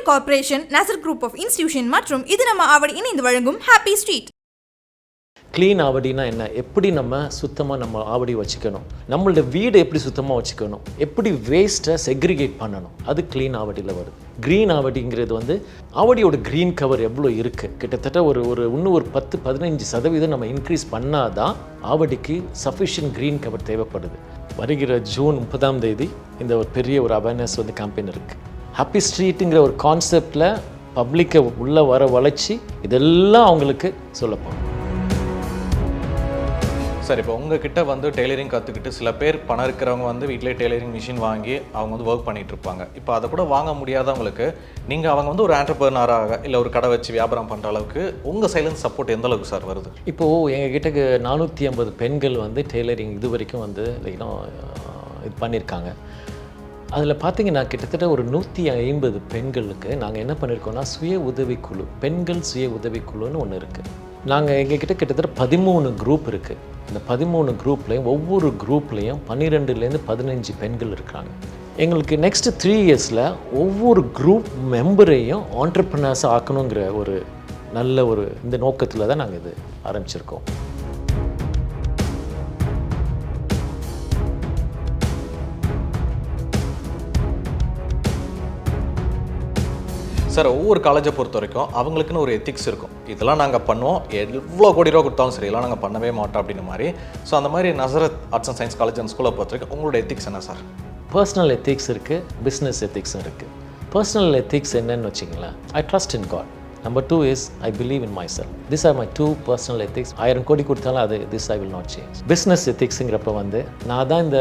Avadi corporation Nazar group of institution மற்றும் இது நம்ம ஆவடி இணைந்து வழங்கும் ஹாப்பி ஸ்ட்ரீட் க்ளீன் ஆவடினா என்ன? எப்படி நம்ம சுத்தமாக நம்ம ஆவடி வச்சுக்கணும்? நம்மளோட வீடு எப்படி சுத்தமாக வச்சுக்கணும்? எப்படி வேஸ்ட்டை செக்ரிகேட் பண்ணணும்? அது க்ளீன் ஆவடியில் வருது. க்ரீன் ஆவடிங்கிறது வந்து ஆவடியோட க்ரீன் கவர் எவ்வளோ இருக்குது கிட்டத்தட்ட ஒரு ஒரு இன்னும் ஒரு பத்து பதினஞ்சு சதவீதம் நம்ம இன்க்ரீஸ் பண்ணாதான் ஆவடிக்கு சஃபிஷியன்ட் க்ரீன் கவர் தேவைப்படுது. வருகிற ஜூன் முப்பதாம் தேதி இந்த ஒரு பெரிய ஒரு அவேர்னஸ் வந்து கேம்பெயின் இருக்குது ஹாப்பி ஸ்ட்ரீட்டுங்கிற ஒரு கான்செப்டில் பப்ளிக்கை உள்ளே வர வளைச்சி இதெல்லாம் அவங்களுக்கு சொல்லப்போம் சார் இப்போ உங்ககிட்ட வந்து டெய்லரிங் கற்றுக்கிட்டு சில பேர் பணம் இருக்கிறவங்க வந்து வீட்டிலே டெய்லரிங் மிஷின் வாங்கி அவங்க வந்து ஒர்க் பண்ணிட்டு இருப்பாங்க. இப்போ அதை கூட வாங்க முடியாதவங்களுக்கு நீங்கள் அவங்க வந்து ஒரு ஆண்டர்பிரினராக இல்லை ஒரு கடை வச்சு வியாபாரம் பண்ணுற அளவுக்கு உங்கள் சைலன்ஸ் சப்போர்ட் எந்த அளவுக்கு சார் வருது? இப்போது எங்ககிட்ட நானூற்றி ஐம்பது பெண்கள் வந்து டெய்லரிங் இது வரைக்கும் வந்து லைனோ இது பண்ணியிருக்காங்க அதில் பார்த்தீங்கன்னா கிட்டத்தட்ட ஒரு நூற்றி ஐம்பது பெண்களுக்கு நாங்கள் என்ன பண்ணியிருக்கோம்னா சுய உதவிக்குழு பெண்கள் சுய உதவிக்குழுன்னு ஒன்று இருக்குது நாங்கள் எங்ககிட்ட கிட்டத்தட்ட பதிமூணு குரூப் இருக்குது இந்த பதிமூணு குரூப்லேயும் ஒவ்வொரு குரூப்லேயும் பன்னிரெண்டுலேருந்து பதினஞ்சு பெண்கள் இருக்கிறாங்க எங்களுக்கு நெக்ஸ்ட் த்ரீ இயர்ஸில் ஒவ்வொரு குரூப் மெம்பரையும் ஆண்டர்பிரினர்ஸ் ஆக்கணுங்கிற ஒரு நல்ல ஒரு இந்த நோக்கத்தில் தான் நாங்கள் இது ஆரம்பிச்சிருக்கோம். சார் ஒவ்வொரு காலேஜை பொறுத்த வரைக்கும் அவங்களுக்குன்னு ஒரு எத்திக்ஸ் இருக்கும். இதெல்லாம் நாங்கள் பண்ணுவோம். எவ்வளோ கோடி ரூபா கொடுத்தாலும் சரி இதெல்லாம் நாங்கள் பண்ணவே மாட்டோம் அப்படின்னு மாதிரி. ஸோ அந்த மாதிரி Nazareth arts and science college and ஸ்கூலை பொறுத்த வரைக்கும் உங்களோட எத்திக்ஸ் என்ன சார்? பர்சனல் எத்திக்ஸ் இருக்குது பிஸ்னஸ் எத்திக்ஸும் இருக்குது பர்சனல் எத்திக்ஸ் என்னன்னு வச்சிங்களேன் I trust in God number two is I believe in myself this are my two personal ethics ஆயிரம் கோடி கொடுத்தாலும் அது this I will not change business எத்திக்ஸுங்கிறப்ப வந்து நான் தான் இந்த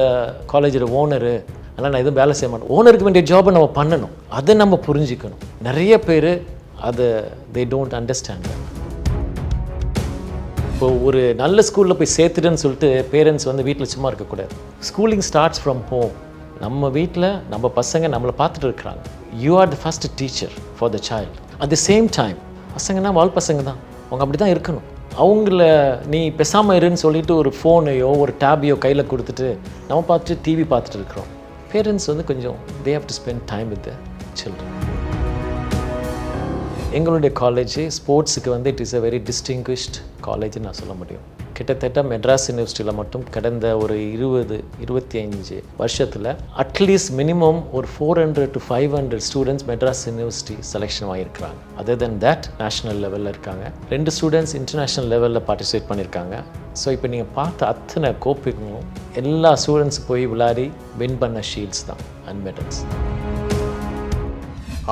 காலேஜோட ஓனரு ஆனால் நான் எதுவும் வேலை செய்ய மாட்டேன். ஓனருக்கு வேண்டிய ஜாபை நம்ம பண்ணணும். அதை நம்ம புரிஞ்சிக்கணும். நிறைய பேர் அதை தே டோன்ட் அண்டர்ஸ்டாண்ட் இப்போ ஒரு நல்ல ஸ்கூலில் போய் சேர்த்துட்டேன்னு சொல்லிட்டு பேரண்ட்ஸ் வந்து வீட்டில் சும்மா இருக்கக்கூடாது. ஸ்கூலிங் ஸ்டார்ட்ஸ் ஃப்ரம் ஹோம் நம்ம வீட்டில் நம்ம பசங்க நம்மளை பார்த்துட்டு இருக்கிறாங்க. You are the first teacher for the child at the same time பசங்கன்னா வாழ் பசங்க தான். அவங்க அப்படி தான் இருக்கணும். அவங்கள நீ பெசாமல் இருன்னு சொல்லிட்டு ஒரு ஃபோனையோ ஒரு டேபையோ கையில் கொடுத்துட்டு நம்ம பார்த்துட்டு டிவி பார்த்துட்டு இருக்கிறோம். பேரண்ட்ஸ் வந்து கொஞ்சம் they have to spend time with the children எங்களுடைய காலேஜ் ஸ்போர்ட்ஸுக்கு வந்து it is a very distinguished காலேஜ்னு நான் சொல்ல முடியும். கிட்டத்தட்ட மெட்ராஸ் யூனிவர்சிட்டியில் மட்டும் கடந்த ஒரு இருபது இருபத்தி அஞ்சு வருஷத்தில் அட்லீஸ்ட் மினிமம் ஒரு four hundred to five hundred students Madras university selection வாங்கியிருக்காங்க அதர் தென் தட் நேஷனல் லெவலில் இருக்காங்க. ரெண்டு ஸ்டூடெண்ட்ஸ் இன்டர்நேஷ்னல் லெவலில் பார்ட்டிசிபேட் பண்ணியிருக்காங்க. ஸோ இப்போ நீங்கள் பார்த்த அத்தனை கோப்பைகளும் எல்லா ஸ்டூடெண்ட்ஸ் போய் விளையாடி வின் பண்ண ஷீல்ட்ஸ் தான் அண்ட் மெடல்ஸ்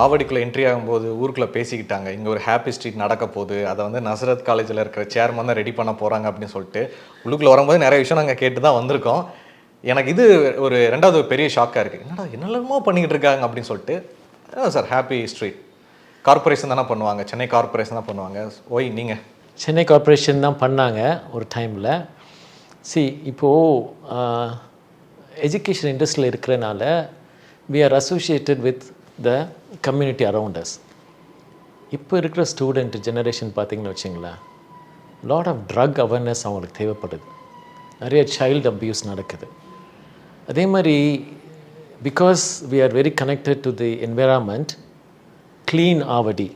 ஆவடிக்குள்ளே என்ட்ரி ஆகும்போது ஊருக்குள்ளே பேசிக்கிட்டாங்க. இங்கே ஒரு ஹாப்பி ஸ்ட்ரீட் நடக்க போகுது. அதை வந்து நசரத் காலேஜில் இருக்கிற சேர்மன் தான் ரெடி பண்ண போகிறாங்க அப்படின்னு சொல்லிட்டு உள்ளுக்குள்ளே வரும்போது நிறைய விஷயம் நாங்கள் கேட்டு தான் வந்திருக்கோம். எனக்கு இது ஒரு ரெண்டாவது பெரிய ஷாக்காக இருக்குது என்னடா என்னெல்லாமோ பண்ணிக்கிட்டு இருக்காங்க அப்படின்னு சொல்லிட்டு சார் ஹாப்பி ஸ்ட்ரீட் கார்ப்பரேஷன் தானே பண்ணுவாங்க. சென்னை கார்பரேஷன் தான் பண்ணுவாங்க. ஓய் நீங்கள் சென்னை கார்ப்பரேஷன் தான் பண்ணாங்க ஒரு டைமில் சி இப்போது எஜுகேஷன் இண்டஸ்ட்ரியில் இருக்கிறனால we are associated with the community around as இப்போ இருக்கிற ஸ்டூடெண்ட் ஜெனரேஷன் பார்த்தீங்கன்னு வச்சிங்களேன் லாட் ஆஃப் ட்ரக் அவேர்னஸ் அவங்களுக்கு தேவைப்படுது. நிறைய சைல்டு அப்யூஸ் நடக்குது. அதே மாதிரி because we are very connected to the environment clean Avadi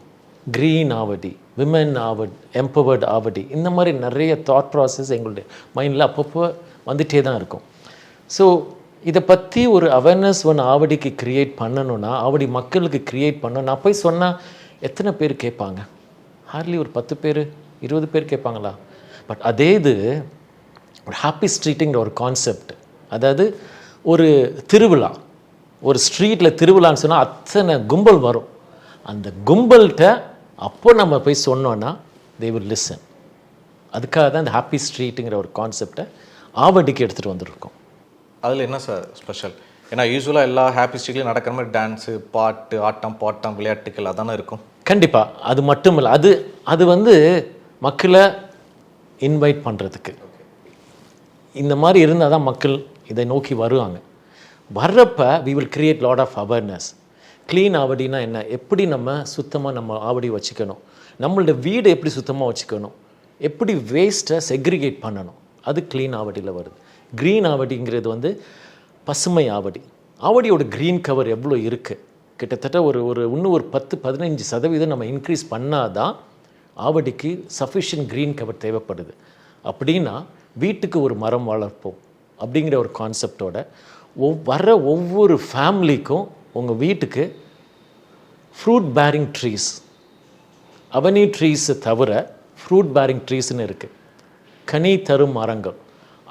green Avadi women Avadi empowered Avadi இந்த மாதிரி நிறைய தாட் ப்ராசஸ் எங்களுடைய மைண்டில் அப்பப்போ வந்துகிட்டே தான் இருக்கும். ஸோ இதை பற்றி ஒரு அவேர்னஸ் ஒன்று ஆவடிக்கு க்ரியேட் பண்ணணும்னா ஆவடி மக்களுக்கு க்ரியேட் பண்ணணும். நான் போய் சொன்னால் எத்தனை பேர் கேட்பாங்க? ஹார்ட்லி ஒரு பத்து பேர் இருபது பேர் கேட்பாங்களா? பட் அதே இது ஒரு ஹாப்பி ஸ்ட்ரீட்டுங்கிற ஒரு கான்செப்ட் அதாவது ஒரு திருவிழா. ஒரு ஸ்ட்ரீட்டில் திருவிழான்னு சொன்னால் அத்தனை கும்பல் வரும். அந்த கும்பல்கிட்ட அப்போ நம்ம போய் சொன்னோன்னா தே வில் லிசன் அதுக்காக தான் இந்த ஹாப்பி ஸ்ட்ரீட்டுங்கிற ஒரு கான்செப்டை ஆவடிக்கு எடுத்துகிட்டு வந்திருக்கோம். அதில் என்ன சார் ஸ்பெஷல் ஏன்னா யூஸ்வலாக எல்லா ஹாப்பி ஸ்ட்ரீட்லையும் நடக்கிற மாதிரி டான்ஸு பாட்டு ஆட்டம் பாட்டம் விளையாட்டுகள் அதானே இருக்கும்? கண்டிப்பாக அது மட்டும் இல்லை அது அது வந்து மக்களை இன்வைட் பண்ணுறதுக்கு இந்த மாதிரி இருந்தால் தான் மக்கள் இதை நோக்கி வருவாங்க. வர்றப்ப we will create lot of awareness clean ஆவடினா என்ன? எப்படி நம்ம சுத்தமாக நம்ம ஆவடி வச்சுக்கணும்? நம்மளோட வீடு எப்படி சுத்தமாக வச்சுக்கணும்? எப்படி வேஸ்ட்டை செக்ரிகேட் பண்ணணும்? அது க்ளீன் ஆவடியில் வருது. க்ரீன் ஆவடிங்கிறது வந்து பசுமை ஆவடி. ஆவடியோட க்ரீன் கவர் எவ்வளோ இருக்குது கிட்டத்தட்ட ஒரு ஒரு இன்னும் ஒரு பத்து பதினஞ்சு சதவீதம் நம்ம இன்க்ரீஸ் பண்ணாதான் ஆவடிக்கு சஃபிஷியன்ட் க்ரீன் கவர் தேவைப்படுது. அப்படின்னா வீட்டுக்கு ஒரு மரம் வளர்ப்போம் அப்படிங்கிற ஒரு கான்செப்டோட ஒவ் வர ஒவ்வொரு ஃபேமிலிக்கும் உங்கள் வீட்டுக்கு ஃப்ரூட் பேரிங் ட்ரீஸ் அவனி ட்ரீஸை தவிர ஃப்ரூட் பேரிங் ட்ரீஸ்னு இருக்குது கனி தரும் மரங்கள்.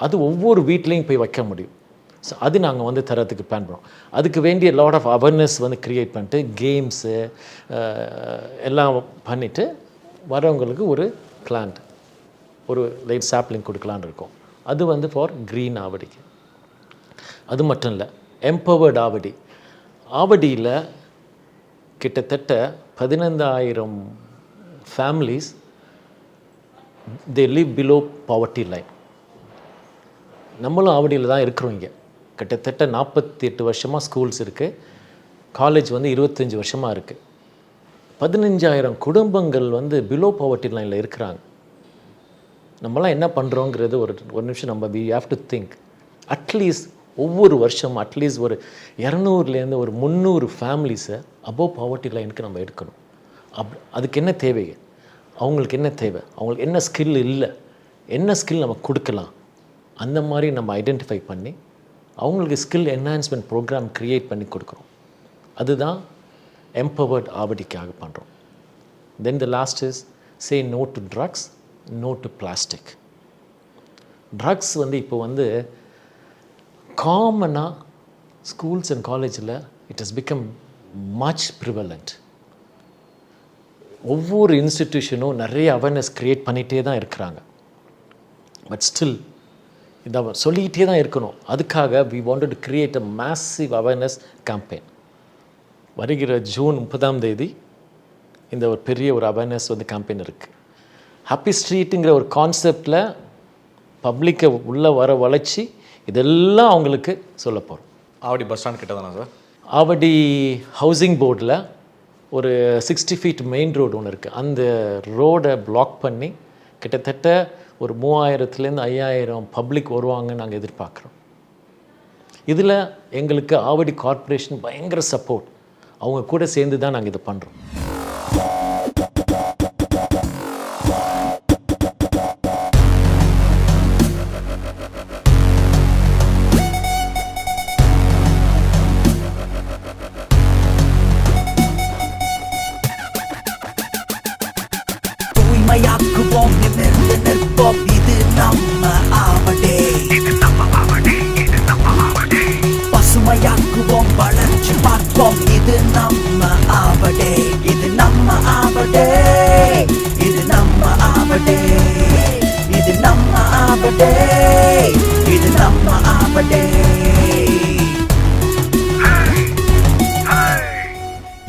அது ஒவ்வொரு வீட்லேயும் போய் வைக்க முடியும். ஸோ அது நாங்கள் வந்து தரத்துக்கு பிளான் பண்ணுறோம் அதுக்கு வேண்டிய லாட் ஆஃப் அவேர்னஸ் வந்து க்ரியேட் பண்ணிட்டு கேம்ஸு uh, எல்லாம் பண்ணிவிட்டு வரவங்களுக்கு ஒரு பிளான்ட் ஒரு லைட் சாப்ளிங் கொடுக்கலான்னு இருக்கோம். அது வந்து ஃபார் க்ரீன் ஆவடிக்கு. அது மட்டும் இல்லை எம்பவர்ட் ஆவடி. ஆவடியில் கிட்டத்தட்ட பதினைந்தாயிரம் families they live below poverty line நம்மளும் ஆவடியில் தான் இருக்கிறோம் இங்கே. கிட்டத்தட்ட நாற்பத்தி எட்டு வருஷமாக ஸ்கூல்ஸ் இருக்குது காலேஜ் வந்து இருபத்தஞ்சி வருஷமாக இருக்குது பதினஞ்சாயிரம் குடும்பங்கள் வந்து பிலோ பவர்ட்டி லைனில் இருக்கிறாங்க. நம்மலாம் என்ன பண்ணுறோங்கிறது ஒரு ஒரு நிமிஷம் நம்ம we have to think at least ஒவ்வொரு வருஷம் அட்லீஸ்ட் ஒரு இரநூறுலேருந்து ஒரு முந்நூறு ஃபேமிலிஸை அபோவ் பாவர்ட்டி லைனுக்கு நம்ம எடுக்கணும். அப் அதுக்கு என்ன தேவை அவங்களுக்கு என்ன தேவை? அவங்களுக்கு என்ன ஸ்கில் இல்லை? என்ன ஸ்கில் நம்ம கொடுக்கலாம்? அந்த மாதிரி நம்ம ஐடென்டிஃபை பண்ணி அவங்களுக்கு ஸ்கில் என்ஹான்ஸ்மெண்ட் ப்ரோக்ராம் க்ரியேட் பண்ணி கொடுக்குறோம். அதுதான் எம்பவர்ட் ஆவடிக்காக பண்ணுறோம் then the last is say no to drugs no to plastic drugs வந்து இப்போ வந்து காமனாக ஸ்கூல்ஸ் அண்ட் காலேஜில் it has become much prevalent ஒவ்வொரு இன்ஸ்டிடியூஷனும் நிறைய அவேர்னஸ் க்ரியேட் பண்ணிகிட்டே தான் இருக்கிறாங்க. பட் ஸ்டில் இந்த சொல்லிக்கிட்டே தான் இருக்கணும். அதுக்காக we wanted to create a massive awareness campaign வருகிற ஜூன் முப்பதாம் தேதி இந்த ஒரு பெரிய ஒரு அவேர்னஸ் வந்து கேம்பெயின் இருக்குது ஹாப்பி ஸ்ட்ரீட்டுங்கிற ஒரு கான்செப்டில் பப்ளிக்கை உள்ளே வர வளைச்சி இதெல்லாம் அவங்களுக்கு சொல்ல போகிறோம் ஆவடி பஸ் ஸ்டாண்ட் கிட்ட தானே சார் ஆவடி ஹவுசிங் போர்டில் ஒரு சிக்ஸ்டி ஃபீட் மெயின் ரோடு ஒன்று இருக்குது அந்த ரோடை பிளாக் பண்ணி கிட்டத்தட்ட ஒரு மூவாயிரத்துலேருந்து ஐயாயிரம் பப்ளிக் வருவாங்கன்னு நாங்கள் எதிர்பார்க்குறோம். இதில் எங்களுக்கு ஆவடி கார்ப்பரேஷன் பயங்கர சப்போர்ட் அவங்க கூட சேர்ந்து தான் நாங்கள் இதை பண்ணுறோம் ஆவடே இது நம்ம ஆவடே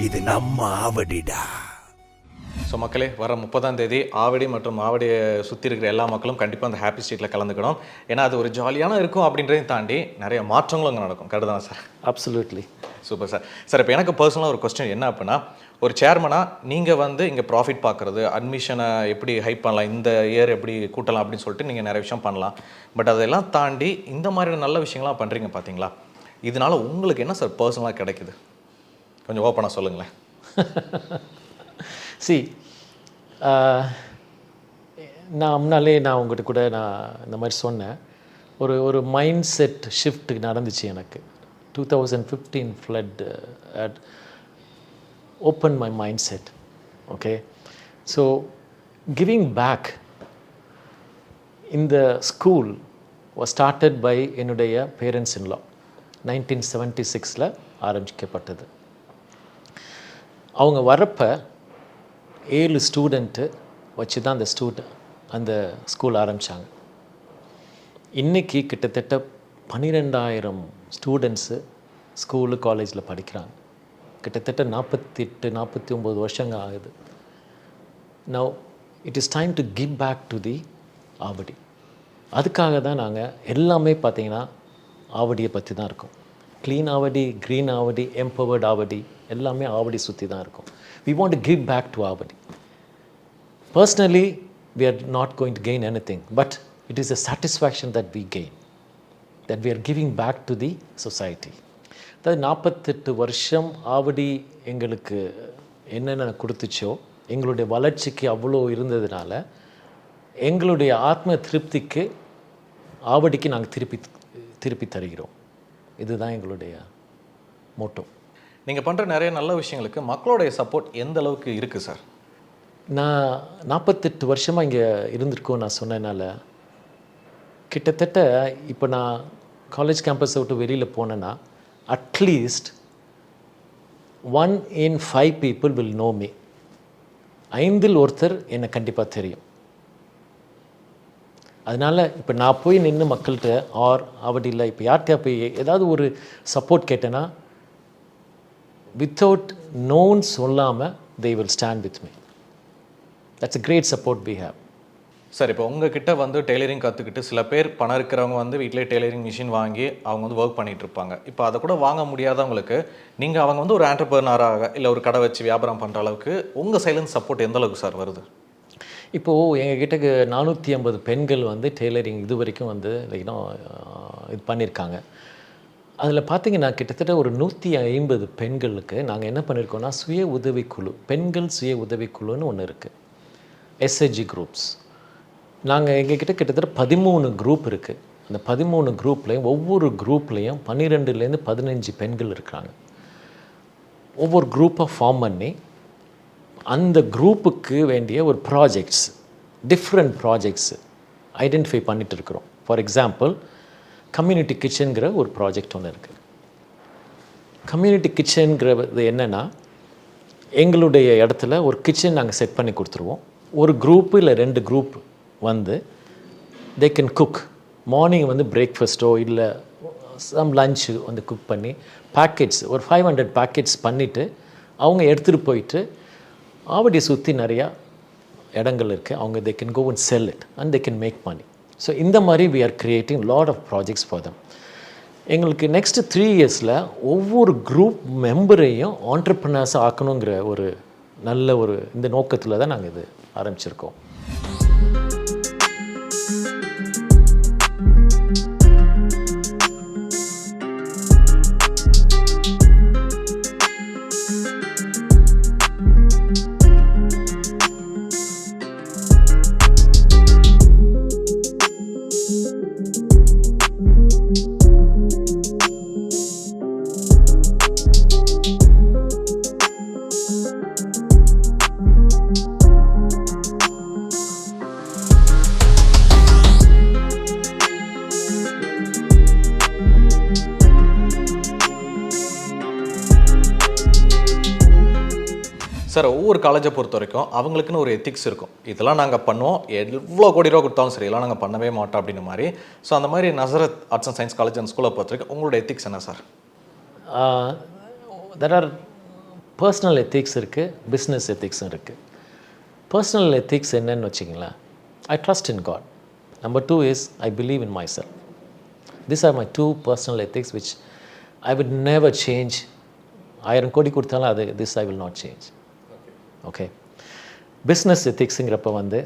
இது நம்ம ஆவடிடா. ஸோ மக்களே வர முப்பதாம் தேதி ஆவடி மற்றும் ஆவடியை சுற்றி இருக்கிற எல்லா மக்களும் கண்டிப்பாக அந்த ஹாப்பி ஸ்ட்ரீட்டில் கலந்துக்கணும். ஏன்னா அது ஒரு ஜாலியான இருக்கும் அப்படின்றதையும் தாண்டி நிறைய மாற்றங்களும் அங்கே நடக்கும். Correct sir absolutely super sir sir இப்போ எனக்கு பர்சனலாக ஒரு கொஸ்டின் என்ன அப்படின்னா ஒரு சேர்மனாக நீங்கள் வந்து இங்கே ப்ராஃபிட் பார்க்குறது அட்மிஷனை எப்படி ஹைப் பண்ணலாம் இந்த இயர் எப்படி கூட்டலாம் அப்படின்னு சொல்லிட்டு நீங்கள் நிறைய விஷயம் பண்ணலாம். பட் அதெல்லாம் தாண்டி இந்த மாதிரியான நல்ல விஷயங்கள்லாம் பண்ணுறீங்க பார்த்தீங்களா இதனால உங்களுக்கு என்ன சார் பர்சனலாக கிடைக்குது? கொஞ்சம் ஓப்பனாக சொல்லுங்களேன். சி நான் முன்னாலே நான் உங்கள்கிட்ட கூட நான் இந்த மாதிரி சொன்னேன். ஒரு ஒரு மைண்ட் செட் ஷிஃப்ட் நடந்துச்சு எனக்கு. Two thousand fifteen flood at open my mind set okay so giving back இந்த ஸ்கூல் was started பை என்னுடைய parents in law nineteen seventy சிக்ஸில் ஆரம்பிக்கப்பட்டது. அவங்க வரப்போ ஏழு ஸ்டூடெண்ட்டு வச்சு தான் அந்த ஸ்டூடெண்ட் அந்த ஸ்கூல் ஆரம்பித்தாங்க இன்றைக்கி கிட்டத்தட்ட பன்னிரெண்டாயிரம் ஸ்டூடெண்ட்ஸு ஸ்கூலு காலேஜில் படிக்கிறாங்க. கிட்டத்தட்ட நாற்பத்தி எட்டு நாற்பத்தி ஒம்பது வருஷங்க ஆகுது. Now it is time to give back to the Avadi. அதுக்காக தான் நாங்கள் எல்லாமே பார்த்திங்கன்னா ஆவடியை பற்றி தான் இருக்கோம். Clean Avadi green Avadi empowered Avadi எல்லாமே ஆவடி சுற்றி தான் இருக்கும். We want to give back to Avadi. Personally we are not going to gain anything but it is a satisfaction that we gain that we are giving back to the society அதாவது நாற்பத்தெட்டு வருஷம் ஆவடி எங்களுக்கு என்னென்ன கொடுத்துச்சோ எங்களுடைய வளர்ச்சிக்கு அவ்வளோ இருந்ததுனால எங்களுடைய ஆத்ம திருப்திக்கு ஆவடிக்கு நாங்கள் திருப்பி திருப்பி தருகிறோம். இதுதான் எங்களுடைய மோட்டோ. நீங்கள் பண்ணுற நிறைய நல்ல விஷயங்களுக்கு மக்களுடைய சப்போர்ட் எந்த அளவுக்கு இருக்குது சார் நான் நாற்பத்தெட்டு வருஷமாக இங்கே இருந்திருக்கோம் நான் சொன்னதுனால கிட்டத்தட்ட இப்போ நான் காலேஜ் கேம்பஸை விட்டு வெளியில் போனேன்னா at least one in five people will know me ஐந்தில் ஒருத்தர் என்னை கண்டிப்பாக தெரியும். அதனால் இப்போ நான் போய் நின்று மக்கள்கிட்ட ஆர் அப்படி இல்லை. இப்போ யார்கிட்ட போய் ஏதாவது ஒரு சப்போர்ட் கேட்டேன்னா வித்தவுட் நோன் சொல்லாமல் they will stand with me that's a great support we have sir இப்போ உங்ககிட்ட வந்து டெய்லரிங் கற்றுக்கிட்டு சில பேர் பணம் இருக்கிறவங்க வந்து வீட்டிலே டெய்லரிங் மிஷின் வாங்கி அவங்க வந்து ஒர்க் பண்ணிகிட்டு இருப்பாங்க. இப்போ அதை கூட வாங்க முடியாதவங்களுக்கு நீங்கள் அவங்க வந்து ஒரு ஆண்டர்பிரினராக இல்லை ஒரு கடை வச்சு வியாபாரம் பண்ணுற அளவுக்கு உங்கள் சைலன்ஸ் சப்போர்ட் எந்த அளவுக்கு சார் வருது? இப்போது எங்ககிட்ட நானூற்றி ஐம்பது பெண்கள் வந்து டெய்லரிங் இது வரைக்கும் வந்து இன்னும் இது பண்ணியிருக்காங்க அதில் பார்த்தீங்கன்னா கிட்டத்தட்ட ஒரு நூற்றி ஐம்பது பெண்களுக்கு நாங்கள் என்ன பண்ணியிருக்கோம்னா சுய உதவிக்குழு பெண்கள் சுய உதவிக்குழுன்னு ஒன்று இருக்குது எஸ்ஹெச்ஜி குரூப்ஸ் நாங்கள் எங்ககிட்ட கிட்டத்தட்ட பதிமூணு குரூப் இருக்குது அந்த பதிமூணு குரூப்லேயும் ஒவ்வொரு குரூப்லேயும் பன்னிரெண்டுலேருந்து பதினஞ்சு பெண்கள் இருக்கிறாங்க. ஒவ்வொரு குரூப்பை ஃபார்ம் பண்ணி அந்த குரூப்புக்கு வேண்டிய ஒரு ப்ராஜெக்ட்ஸ் டிஃப்ரெண்ட் ப்ராஜெக்ட்ஸ் ஐடென்டிஃபை பண்ணிட்டு இருக்கிறோம். ஃபார் எக்ஸாம்பிள் கம்யூனிட்டி கிச்சனுங்கிற ஒரு ப்ராஜெக்ட் ஒன்று இருக்குது கம்யூனிட்டி கிச்சனுங்கிறது என்னென்னா எங்களுடைய இடத்துல ஒரு கிச்சன் நாங்கள் செட் பண்ணி கொடுத்துருவோம். ஒரு குரூப்பு இல்லை ரெண்டு குரூப் வந்து தே கேன் குக் மார்னிங் வந்து பிரேக்ஃபாஸ்ட்டோ இல்லை சம் லஞ்சு வந்து குக் பண்ணி பேக்கெட்ஸ் ஒரு ஃபைவ் ஹண்ட்ரட் பேக்கெட்ஸ் பண்ணிவிட்டு அவங்க எடுத்துகிட்டு போயிட்டு ஆவடியை சுற்றி நிறையா இடங்கள் இருக்குது அவங்க they can go and sell it and they can make money so இந்த மாதிரி we are creating lot of projects for them எங்களுக்கு நெக்ஸ்ட்டு த்ரீ இயர்ஸில் ஒவ்வொரு குரூப் மெம்பரையும் ஆண்டர்பிரினர்ஸ் ஆக்கணுங்கிற ஒரு நல்ல ஒரு இந்த நோக்கத்தில் தான் நாங்கள் இது ஆரம்பிச்சிருக்கோம். சார் ஒவ்வொரு காலேஜை பொறுத்த வரைக்கும் அவங்களுக்குன்னு ஒரு எத்திக்ஸ் இருக்கும். இதெல்லாம் நாங்கள் பண்ணுவோம். எவ்வளோ கோடி ரூபா கொடுத்தாலும் சரி இதெல்லாம் நாங்கள் பண்ணவே மாட்டோம் அப்படின்ற மாதிரி. ஸோ அந்த மாதிரி Nazareth arts and science college and ஸ்கூலை பொறுத்த வரைக்கும் உங்களோட எத்திக்ஸ் என்ன sir? There are personal ethics இருக்குது பிஸ்னஸ் எத்திக்ஸும் இருக்குது பர்சனல் எத்திக்ஸ் என்னன்னு வச்சிங்களேன் I trust in God number two is I believe in myself this are my two personal ethics which I will never change ஆயிரம் கோடி கொடுத்தாலும் அது this I will not change okay business எத்திக்ஸுங்கிறப்ப வந்து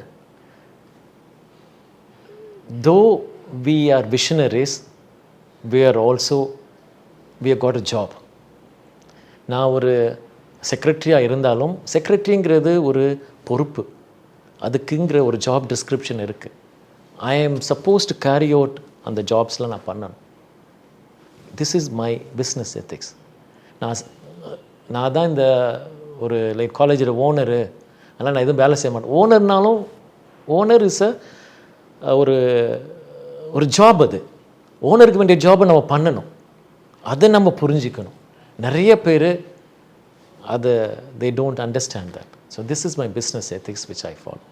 though we are visionaries we are also we are got a job நான் ஒரு செக்ரட்டரியாக இருந்தாலும் செக்ரட்டரிங்கிறது ஒரு பொறுப்பு. அதுக்குங்கிற ஒரு ஜாப் டிஸ்கிரிப்ஷன் இருக்குது ஐ ஆம் சப்போஸ் டு கேரி அவுட் அந்த ஜாப்ஸில் நான் பண்ணணும். This is my business ethics நான் நான் தான் இந்த ஒரு லைக் காலேஜில் ஓனரு அதனால் நான் எதுவும் வேலை செய்ய மாட்டேன். ஓனர்னாலும் ஓனர் இஸ் அ ஒரு ஒரு ஜாப் அது. ஓனருக்கு வேண்டிய ஜாபை நம்ம பண்ணணும். அதை நம்ம புரிஞ்சிக்கணும். நிறைய பேர் அதை they don't understand that so this is my business ethics which I follow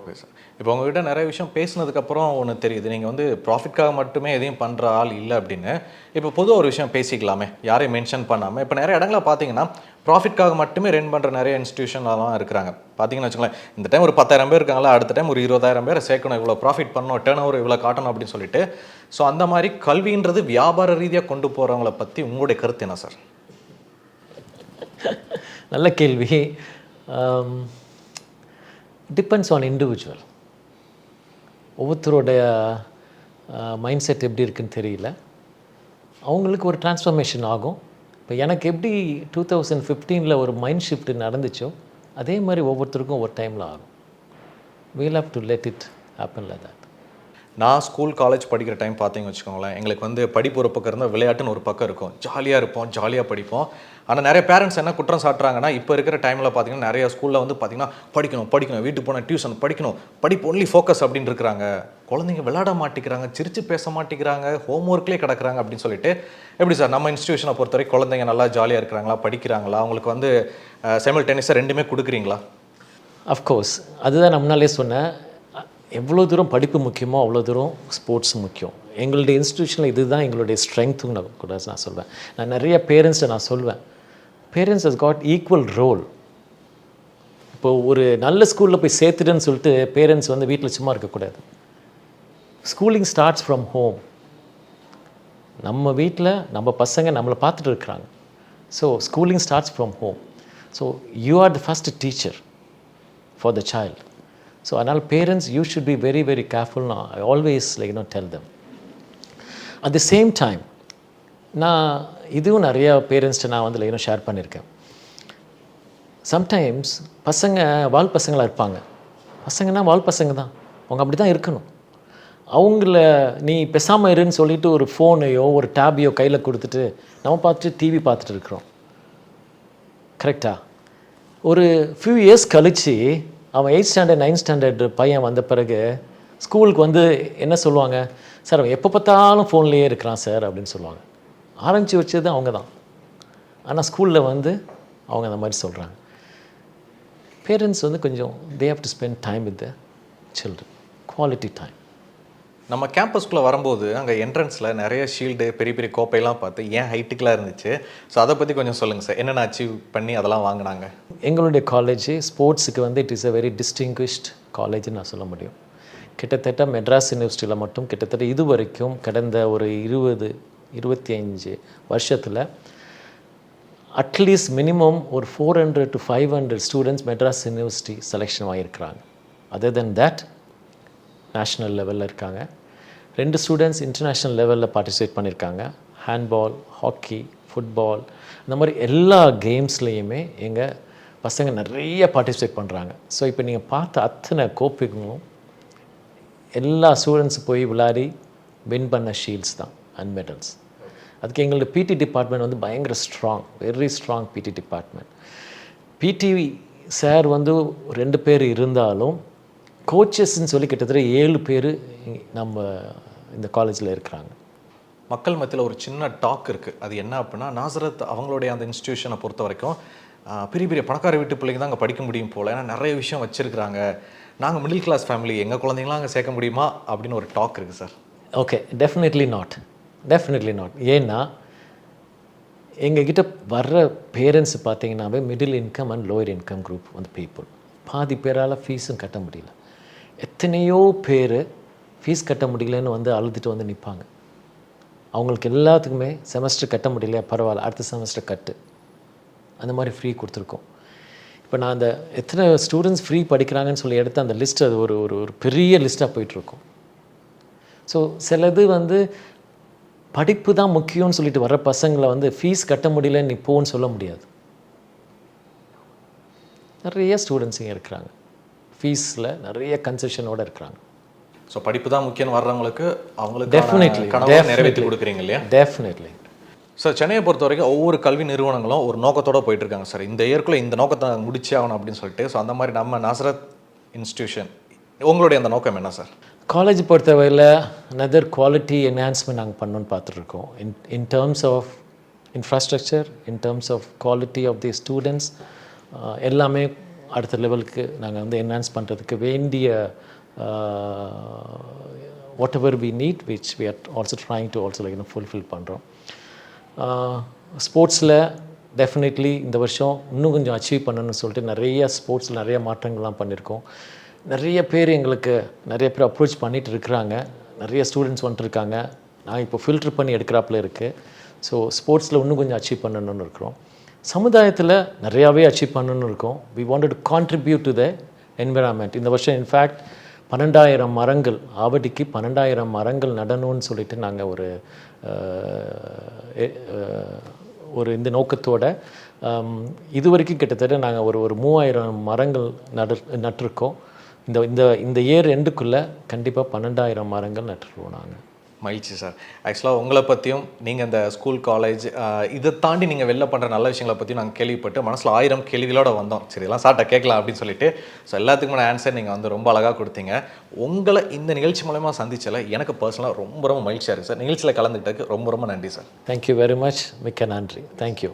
okay sir இப்போ உங்ககிட்ட நிறைய விஷயம் பேசினதுக்கப்புறம் ஒன்று தெரியுது. நீங்கள் வந்து ப்ராஃபிட்காக மட்டுமே எதையும் பண்ணுற ஆள் இல்லை அப்படின்னு. இப்போ பொதுவாக ஒரு விஷயம் பேசிக்கலாமே. யாரையும் மென்ஷன் பண்ணாமல் இப்போ நிறைய இடங்களில் பார்த்தீங்கன்னா ப்ராஃபிட்காக மட்டுமே ரன் பண்ணுற நிறைய இன்ஸ்டியூஷன்லாம் இருக்கிறாங்க. பார்த்தீங்கன்னு வச்சுக்கோங்களேன் இந்த டைம் ஒரு பத்தாயிரம் பேர் இருக்காங்களா அடுத்த டைம் ஒரு இருபதாயிரம் பேரை சேர்க்கணும் இவ்வளோ ப்ராஃபிட் பண்ணணும் டேர்ன் ஓவர் இவ்வளோ காட்டணும் அப்படின்னு சொல்லிட்டு. ஸோ அந்த மாதிரி கல்வின்றது வியாபார ரீதியாக கொண்டு போகிறவங்கள பற்றி உங்களுடைய கருத்து என்ன சார் நல்ல கேள்வி. டிபெண்ட்ஸ் ஆன் இண்டிவிஜுவல் ஒவ்வொருத்தருடைய மைண்ட் செட் எப்படி இருக்குன்னு தெரியல. அவங்களுக்கு ஒரு டிரான்ஸ்ஃபர்மேஷன் ஆகும். இப்போ எனக்கு எப்படி டூ தௌசண்ட் ஃபிஃப்டீனில் ஒரு மைண்ட் ஷிஃப்ட் நடந்துச்சோ அதே மாதிரி ஒவ்வொருத்தருக்கும் ஒரு டைமில் ஆகும். We'll have to let it happen like that நான் ஸ்கூல் காலேஜ் படிக்கிற டைம் பார்த்தீங்க வச்சுக்கோங்களேன். எங்களுக்கு வந்து படிப்பு ஒரு பக்கம் இருந்தால் விளையாட்டுன்னு ஒரு பக்கம் இருக்கும். ஜாலியாக இருப்போம் ஜாலியாக படிப்போம். ஆனால் நிறைய பேரண்ட்ஸ் என்ன குற்றம் சாட்டுறாங்கன்னா இப்போ இருக்கிற டைமில் பார்த்தீங்கன்னா நிறைய ஸ்கூலில் வந்து பார்த்தீங்கன்னா படிக்கணும் படிக்கணும் வீட்டுக்கு போனால் டியூஷன் படிக்கணும் படிப்பு ஒன்லி ஃபோக்கஸ் அப்படின்னு இருக்கிறாங்க. குழந்தைங்க விளையாட மாட்டேங்கிறாங்க சிரிச்சு பேச மாட்டேங்கிறாங்க ஹோம் ஒர்க்லேயே கிடக்குறாங்க அப்படின்னு சொல்லிட்டு எப்படி சார் நம்ம இன்ஸ்டியூஷனை பொறுத்தவரை குழந்தைங்க நல்லா ஜாலியாக இருக்கிறாங்களா படிக்கிறாங்களா? அவங்களுக்கு வந்து செமல் டென்னிஸை ரெண்டுமே கொடுக்குறீங்களா? அஃப்கோர்ஸ் அதுதான் நான் முன்னாலே சொன்னேன். எவ்வளோ தூரம் படிப்பு முக்கியமோ அவ்வளோ தூரம் ஸ்போர்ட்ஸ் முக்கியம். எங்களுடைய இன்ஸ்டியூஷனில் இதுதான் எங்களுடைய ஸ்ட்ரென்த்தும் நான் கூட நான் சொல்வேன். நான் நிறைய பேரண்ட்ஸை நான் சொல்வேன். Parents has got equal role இப்போது ஒரு நல்ல ஸ்கூலில் போய் சேர்த்துட்டுன்னு சொல்லிட்டு பேரண்ட்ஸ் வந்து வீட்டில் சும்மா இருக்கக்கூடாது. ஸ்கூலிங் ஸ்டார்ட்ஸ் ஃப்ரம் ஹோம் நம்ம வீட்டில் நம்ம பசங்க நம்மளை பார்த்துட்டு இருக்கிறாங்க. So schooling starts from home so you are the first teacher for the child so அதனால் parents you should be very very கேர்ஃபுல்னா now. Always like no tell them at the same time நான் இதுவும் நிறைய பேரண்ட்ஸ்ட்டு நான் வந்து லைனும் share பண்ணியிருக்கேன். Sometimes பசங்க வால் பசங்களாக இருப்பாங்க. பசங்கன்னா வால் பசங்க தான். அவங்க அப்படி தான் இருக்கணும். அவங்கள நீ பேசாமல் இருன்னு சொல்லிட்டு ஒரு ஃபோனையோ ஒரு டேபையோ கையில் கொடுத்துட்டு நம்ம பார்த்துட்டு டிவி பார்த்துட்டு இருக்கிறோம். கரெக்டா ஒரு ஃபியூ இயர்ஸ் கழித்து அவன் எயிட் ஸ்டாண்டர்ட் நைன்த் ஸ்டாண்டர்ட் பையன் வந்த பிறகு ஸ்கூலுக்கு வந்து என்ன சொல்லுவாங்க? சார் அவன் எப்போ பார்த்தாலும் ஃபோன்லேயே இருக்கிறான் சார் அப்படின்னு சொல்லுவாங்க. ஆரம்பித்து வச்சது அவங்க தான் ஆனால் ஸ்கூலில் வந்து அவங்க அந்த மாதிரி சொல்கிறாங்க பேரண்ட்ஸ் வந்து கொஞ்சம் they have to spend time with the children quality time நம்ம கேம்பஸ்குள்ளே வரும்போது அங்கே என்ட்ரன்ஸில் நிறைய ஷீல்டு பெரிய பெரிய கோப்பையெல்லாம் பார்த்து ஏன் ஹைட்டுக்கெலாம் இருந்துச்சு? ஸோ அதை பற்றி கொஞ்சம் சொல்லுங்கள் சார் என்னென்ன அச்சீவ் பண்ணி அதெல்லாம் வாங்கினாங்க? எங்களுடைய காலேஜ் ஸ்போர்ட்ஸுக்கு வந்து it is a very distinguished காலேஜ்னு நான் சொல்ல முடியும். கிட்டத்தட்ட மெட்ராஸ் யூனிவர்சிட்டியில் மட்டும் கிட்டத்தட்ட இது வரைக்கும் கடந்த ஒரு இருபது இருபத்தி அஞ்சு வருஷத்தில் அட்லீஸ்ட் மினிமம் ஒரு four hundred to five hundred students Madras university selection ஆகியிருக்கிறாங்க other than that national லெவலில் இருக்காங்க. ரெண்டு ஸ்டூடெண்ட்ஸ் இன்டர்நேஷ்னல் லெவலில் பார்ட்டிசிபேட் பண்ணியிருக்காங்க. ஹேண்ட்பால் ஹாக்கி ஃபுட்பால் இந்த மாதிரி எல்லா கேம்ஸ்லேயுமே எங்கள் பசங்க நிறைய பார்ட்டிசிபேட் பண்ணுறாங்க ஸோ இப்போ நீங்கள் பார்த்த அத்தனை கோப்பைகளும் எல்லா ஸ்டூடெண்ட்ஸ் போய் விளையாடி வின் பண்ண ஷீல்ட்ஸ் தான் அண்ட் மெடல்ஸ் அதுக்கு எங்களோட பிடி டிபார்ட்மெண்ட் வந்து பயங்கர strong very strong PT department PT sir வந்து ரெண்டு பேர் இருந்தாலும் கோச்சஸ்ன்னு சொல்லி கிட்டத்தட்ட ஏழு பேர் நம்ம இந்த காலேஜில் இருக்கிறாங்க. மக்கள் மத்தியில் ஒரு சின்ன டாக் இருக்குது அது என்ன அப்படின்னா நாசரத் அவங்களுடைய அந்த இன்ஸ்டியூஷனை பொறுத்த வரைக்கும் பெரிய பெரிய பணக்கார வீட்டு பிள்ளைங்க தான் அங்கே படிக்க முடியும் போல். ஏன்னா நிறைய விஷயம் வச்சுருக்கிறாங்க. நாங்கள் மிடில் கிளாஸ் ஃபேமிலி எங்கள் குழந்தைங்களாம் அங்கே சேர்க்க முடியுமா? அப்படின்னு ஒரு டாக் இருக்குது sir okay definitely not definitely not ஏன்னா எங்ககிட்ட வர்ற பேரண்ட்ஸ் பார்த்தீங்கன்னாவே middle income and lower income group வந்து பீப்புள் பாதி பேரால் ஃபீஸும் கட்ட முடியல. எத்தனையோ பேர் ஃபீஸ் கட்ட முடியலன்னு வந்து அழுதுட்டு வந்து நிற்பாங்க அவங்களுக்கு எல்லாத்துக்குமே செமஸ்டர் கட்ட முடியலையா? பரவாயில்ல. அடுத்த செமஸ்டர் கட்டு. அந்த மாதிரி ஃப்ரீ கொடுத்துருக்கோம். இப்போ நான் அந்த எத்தனை ஸ்டூடெண்ட்ஸ் ஃப்ரீ படிக்கிறாங்கன்னு சொல்லி எடுத்து அந்த லிஸ்ட் அது ஒரு ஒரு ஒரு பெரிய லிஸ்ட்டாக போயிட்டுருக்கோம் ஸோ சிலது வந்து படிப்பு தான் முக்கியம்னு சொல்லிட்டு வர பசங்களை வந்து ஃபீஸ் கட்ட முடியலன்னு நீ போன்னு சொல்ல முடியாது. நிறைய ஸ்டூடெண்ட்ஸ் இங்கே இருக்கிறாங்க. ஃபீஸில் நிறைய கன்செஷனோடு இருக்கிறாங்க. ஸோ படிப்பு தான் முக்கியம் வர்றவங்களுக்கு டெஃபினெட்லி அவங்களுக்கு கனவை நிறைவேற்றி கொடுக்குறீங்க இல்லையா? டெஃபினெட்லி சார் சென்னையை பொறுத்த வரைக்கும் ஒவ்வொரு கல்வி நிறுவனங்களும் ஒரு நோக்கத்தோட போயிட்டு இருக்காங்க சார். இந்த இயர்க்குள்ள இந்த நோக்கத்தை முடிச்சே ஆகணும் அப்படின்னு சொல்லிட்டு ஸோ அந்த மாதிரி நம்ம நசரத் இன்ஸ்டிடியூஷன் உங்களுடைய அந்த நோக்கம் என்ன சார்? காலேஜ் பொறுத்தவரையில் அனதர் குவாலிட்டி என்ஹான்ஸ்மெண்ட் நாங்கள் பண்ணணும்னு பார்த்துட்ருக்கோம். In in terms of infrastructure in terms of quality of the students எல்லாமே அடுத்த லெவலுக்கு நாங்கள் வந்து என்ஹான்ஸ் பண்ணுறதுக்கு வேண்டிய whatever we need which we are also trying to also like fulfil பண்ணுறோம் ஸ்போர்ட்ஸில் டெஃபினெட்லி இந்த வருஷம் இன்னும் கொஞ்சம் அச்சீவ் பண்ணணும்னு சொல்லிட்டு நிறைய ஸ்போர்ட்ஸில் நிறைய மாற்றங்கள்லாம் பண்ணியிருக்கோம் நிறைய பேர் எங்களுக்கு நிறைய பேர் அப்ரோச் பண்ணிட்டு இருக்கிறாங்க. நிறைய ஸ்டூடெண்ட்ஸ் வந்துட்டுருக்காங்க நான் இப்போ ஃபில்டர் பண்ணி எடுக்கிறாப்புல இருக்குது ஸோ ஸ்போர்ட்ஸில் இன்னும் கொஞ்சம் அச்சீவ் பண்ணணும்னு இருக்கிறோம். சமுதாயத்தில் நிறையாவே அச்சீவ் பண்ணணும்னு இருக்கோம். We wanted to contribute to the environment இந்த வருஷம் இன்ஃபேக்ட் பன்னெண்டாயிரம் மரங்கள் ஆவடிக்கு பன்னெண்டாயிரம் மரங்கள் நடணும்னு சொல்லிட்டு நாங்கள் ஒரு ஒரு இந்த நோக்கத்தோட இது வரைக்கும் கிட்டத்தட்ட நாங்கள் ஒரு ஒரு மூவாயிரம் மரங்கள் நடு நட்டிருக்கோம். இந்த இந்த இந்த இயர் எண்டுக்குள்ளே கண்டிப்பாக பன்னெண்டாயிரம் மரங்கள் நட்டுருவோம் நாங்கள் மகிழ்ச்சி சார் ஆக்சுவலாக உங்களை பற்றியும் நீங்கள் இந்த ஸ்கூல் காலேஜ் இதை தாண்டி நீங்கள் வெளில பண்ணுற நல்ல விஷயங்களை பற்றியும் நாங்கள் கேள்விப்பட்டு மனசில் ஆயிரம் கேள்விகளோட வந்தோம். சரி எல்லாம் சார்ட்ட கேட்கலாம் அப்படின்னு சொல்லிட்டு ஸோ எல்லாத்துக்குமான ஆன்சர் நீங்கள் வந்து ரொம்ப அழகாக கொடுத்தீங்க. உங்களை இந்த நிகழ்ச்சி மூலமா சந்திச்சல எனக்கு பர்சனலாக ரொம்ப ரொம்ப மகிழ்ச்சியாக இருக்குது சார் நிகழ்ச்சியில் கலந்துக்கிட்டதுக்கு ரொம்ப ரொம்ப நன்றி சார் தேங்க்யூ வெரி மச் மிக்க நன்றி. Thank you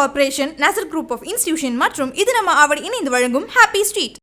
corporation corporation Nazar group of institution மற்றும் இது நம்ம அவர் இணைந்து வழங்கும் ஹாப்பி ஸ்ட்ரீட்